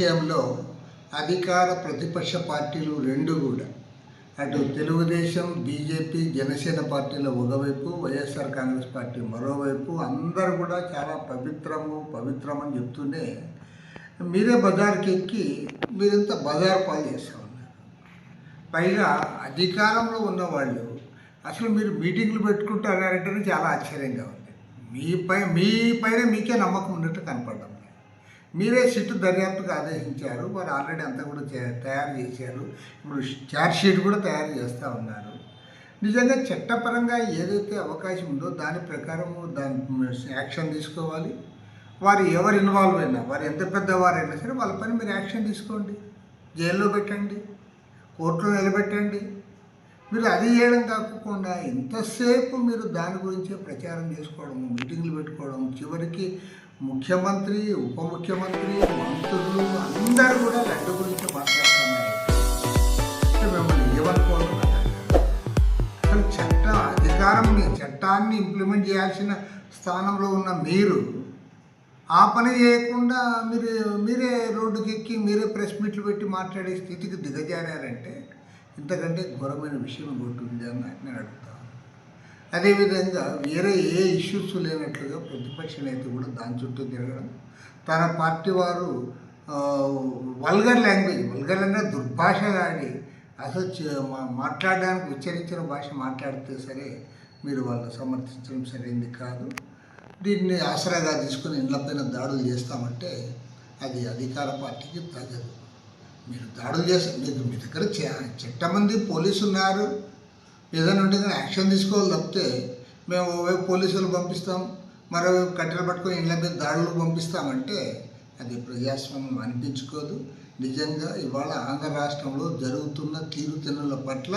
విషయంలో అధికార ప్రతిపక్ష పార్టీలు రెండు కూడా. అటు తెలుగుదేశం బీజేపీ జనసేన పార్టీల ఒకవైపు వైఎస్ఆర్ కాంగ్రెస్ పార్టీ మరోవైపు అందరూ కూడా చాలా పవిత్రము పవిత్రం అని చెప్తూనే మీరే బజార్కి ఎక్కి మీరంతా బజార్ పాలు చేస్తూ ఉన్నారు. పైగా అధికారంలో ఉన్నవాళ్ళు అసలు మీరు మీటింగ్లు పెట్టుకుంటారంటేనే చాలా ఆశ్చర్యంగా ఉంది. మీ పై మీ పైన మీకే నమ్మకం ఉన్నట్టు కనపడడం మీరే సిట్టు దర్యాప్తుకు ఆదేశించారు. వారు ఆల్రెడీ అంతా కూడా తయారు చేశారు. ఇప్పుడు చార్జ్ షీట్ కూడా తయారు చేస్తూ ఉన్నారు. నిజంగా చట్టపరంగా ఏదైతే అవకాశం ఉందో దాని ప్రకారము దాని యాక్షన్ తీసుకోవాలి. వారు ఎవరు ఇన్వాల్వ్ అయినా వారు ఎంత పెద్దవారైనా సరే వాళ్ళ పని మీరు యాక్షన్ తీసుకోండి. జైల్లో పెట్టండి. కోర్టులో నిలబెట్టండి. మీరు అది చేయడం కాకుండా ఎంతసేపు మీరు దాని గురించే ప్రచారం చేసుకోవడం మీటింగ్లు పెట్టుకోవడం చివరికి ముఖ్యమంత్రి ఉప ముఖ్యమంత్రి మంత్రులు అందరూ కూడా లడ్డు గురించి మాట్లాడుతున్నారు. మిమ్మల్ని ఏమనుకోవాలి అసలు చట్ట అధికారంని చట్టాన్ని ఇంప్లిమెంట్ చేయాల్సిన స్థానంలో ఉన్న మీరు ఆ పని చేయకుండా మీరు మీరే రోడ్డుకి ఎక్కి మీరే ప్రెస్ మీట్లు పెట్టి మాట్లాడే స్థితికి దిగజారారంటే ఇంతకంటే ఘోరమైన విషయం ఇంకోటి ఉంది అని నేను అడుగుతాను అదేవిధంగా వేరే ఏ ఇష్యూస్ లేనట్లుగా ప్రతిపక్ష నేత కూడా దాని చుట్టూ తిరగడం తన పార్టీ వారు వల్గర్ లాంగ్వేజ్ వల్గర్ అంటే కానీ అసలు మాట్లాడడానికి ఉచ్చరించిన భాష మాట్లాడితే సరే మీరు వాళ్ళని సమర్థించడం సరైంది కాదు. దీన్ని ఆసరాగా తీసుకుని ఇళ్ళపైన దాడులు చేస్తామంటే అది అధికార పార్టీకి తగదు. మీరు దాడులు చేస్తారు మీ దగ్గర చే- చెట్టమంది పోలీసు ఉన్నారు ఏదైనా ఉంటే యాక్షన్ తీసుకోవాలి తప్పితే మేము ఓవైపు పోలీసులు పంపిస్తాం మరోవైపు కట్టెలు పట్టుకొని ఇళ్ళ మీద దాడులు పంపిస్తామంటే అది ప్రజాస్వామ్యం అనిపించుకోదు. నిజంగా ఇవాళ ఆంధ్ర రాష్ట్రంలో జరుగుతున్న తీరుతెన్నుల పట్ల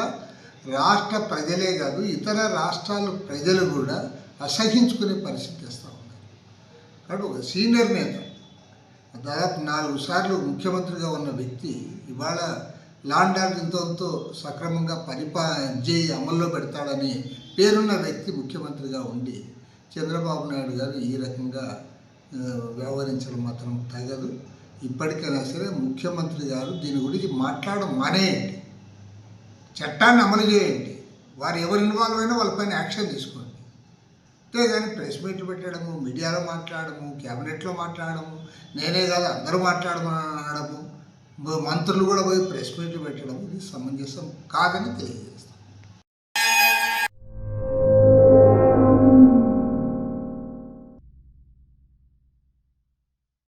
రాష్ట్ర ప్రజలే కాదు ఇతర రాష్ట్రాల ప్రజలు కూడా అసహించుకునే పరిస్థితి వస్తూ ఉన్నారు కాబట్టి ఒక సీనియర్ నేత దాదాపు నాలుగు సార్లు ముఖ్యమంత్రిగా ఉన్న వ్యక్తి ఇవాళ లాండ్ ఆర్డర్తో సక్రమంగా పరిపా చేయి అమల్లో పెడతాడని పేరున్న వ్యక్తి ముఖ్యమంత్రిగా ఉండి చంద్రబాబు నాయుడు గారు ఈ రకంగా వ్యవహరించడం మాత్రం తగదు. ఇప్పటికైనా సరే ముఖ్యమంత్రి గారు దీని గురించి మాట్లాడడం మానేయండి. చట్టాన్ని అమలు చేయండి. వారు ఎవరు ఇన్వాల్వ్ అయినా వాళ్ళపైన యాక్షన్ తీసుకోండి. అంతేగాని ప్రెస్ మీట్లు పెట్టడము మీడియాలో మాట్లాడము క్యాబినెట్లో మాట్లాడము నేనే కాదు అందరూ మాట్లాడమనడము మంత్రులు కూడా పోయి ప్రెస్ మీట్లు పెట్టడం ఇది సమంజసం కాదని తెలియజేస్తాం.